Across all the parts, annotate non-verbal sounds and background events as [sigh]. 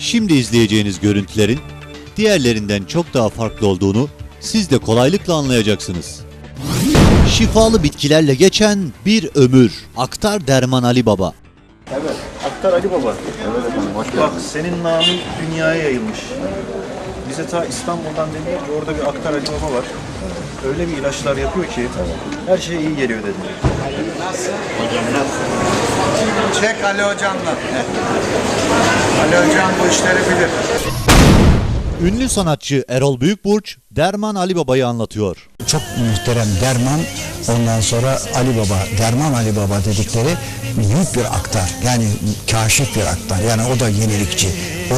Şimdi izleyeceğiniz görüntülerin diğerlerinden çok daha farklı olduğunu siz de kolaylıkla anlayacaksınız. Şifalı bitkilerle geçen bir ömür. Aktar Derman Ali Baba. Evet, Aktar Ali Baba. Evet efendim, hoş Bak senin namın dünyaya yayılmış. Bize ta İstanbul'dan dediler ki orada bir Aktar Ali Baba var. Öyle bir ilaçlar yapıyor ki her şey iyi geliyor dediler. Çek Ali Hocam'la. Ali Hocam bu işleri bilir. Ünlü sanatçı Erol Büyükburç Derman Ali Baba'yı anlatıyor. çok muhterem Derman ondan sonra Ali Baba Derman Ali Baba dedikleri büyük bir aktar yani kaşif bir aktar yani o da yenilikçi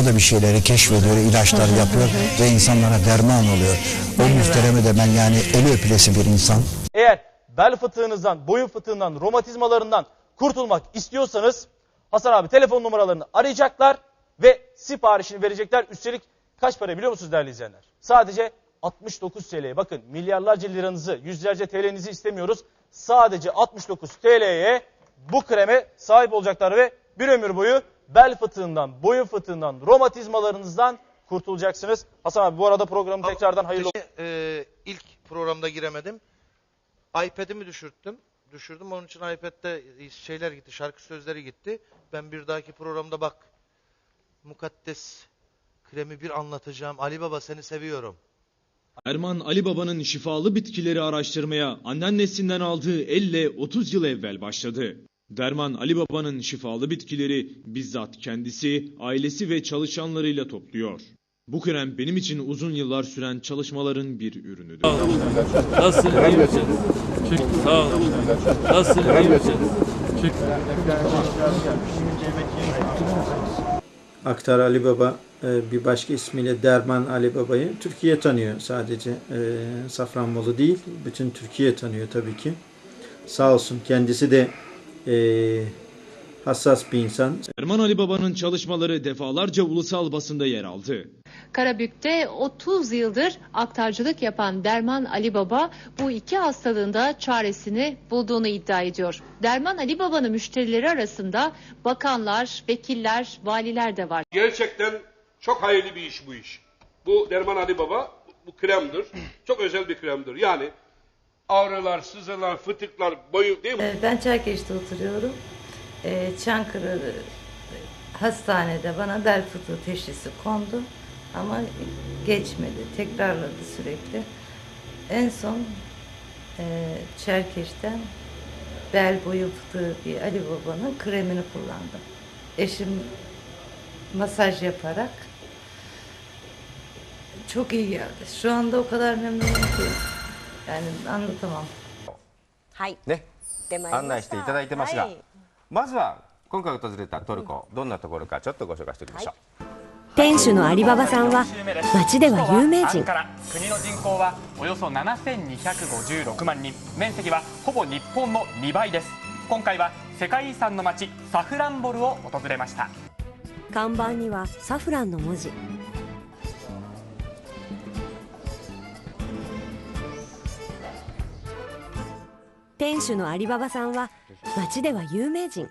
o da bir şeyleri keşfediyor ilaçlar yapıyor ve insanlara derman oluyor o muhtereme de ben yani eli öpülesi bir insan Eğer bel fıtığınızdan, boyun fıtığından, romatizmalarından kurtulmak istiyorsanız Hasan abi telefon numaralarını arayacaklar ve siparişini verecekler. Üstelik kaç para biliyor musunuz değerli izleyenler? Sadece 69 TL'ye bakın milyarlarca liranızı, yüzlerce TL'nizi istemiyoruz. Sadece 69 TL'ye bu kreme sahip olacaklar ve bir ömür boyu bel fıtığından, boyun fıtığından, romatizmalarınızdan kurtulacaksınız. Hasan abi bu arada programı tekrardan hayırlı olsun. Ee, ilk programda giremedim. iPad'imi düşürttüm. Düşürdüm. Onun için iPad'de şeyler gitti, şarkı sözleri gitti. Ben bir dahaki programda bak mukaddes kremi bir anlatacağım. Ali Baba seni seviyorum. Erman Ali Baba'nın şifalı bitkileri araştırmaya anneannesinden aldığı elle 30 yıl evvel başladı. Derman Ali Baba'nın şifalı bitkileri bizzat kendisi, ailesi ve çalışanlarıyla topluyor. Bu krem benim için uzun yıllar süren çalışmaların bir ürünüdür. Nasıl iyi misin? Çık. Sağ ol. Nasıl iyi? Çık. Aktar Ali Baba e, bir başka ismiyle Derman Ali Baba'yı Türkiye tanıyor sadece. E, Safranbolu değil, bütün Türkiye tanıyor tabii ki. Sağ olsun kendisi de e, hassas bir insan. Erman Ali Baba'nın çalışmaları defalarca ulusal basında yer aldı. Karabük'te 30 yıldır aktarcılık yapan Derman Ali Baba bu iki hastalığında çaresini bulduğunu iddia ediyor. Derman Ali Baba'nın müşterileri arasında bakanlar, vekiller, valiler de var. Gerçekten çok hayırlı bir iş bu iş. Bu Derman Ali Baba, bu kremdir. [clears throat] Çok özel bir kremdir. Yani ağrılar, sızılar, fıtıklar, boyu değil mi? Ben Çerkeş'te oturuyorum Ee, Çankırı e, hastanede bana bel fıtığı teşhisi kondu. Ama geçmedi. Tekrarladı sürekli. En son e, Çerkeş'ten bel boyu fıtığı bir Ali Baba'nın kremini kullandım. Eşim masaj yaparak çok iyi geldi. Şu anda o kadar memnunum ki. Yani anlatamam. はい。ね出まいりました案内していただいてますが、はい まずは今回訪れたトルコ、どんなところかちょっとご紹介しておきましょう、店主のアリババさんは町では有名人。国の人。口はおよそ7256万人。面積はほぼ日本の2倍です今回は世界遺産の町サフランボルを訪れました看板にはサフランの文字店主のアリババさんは町では有名人。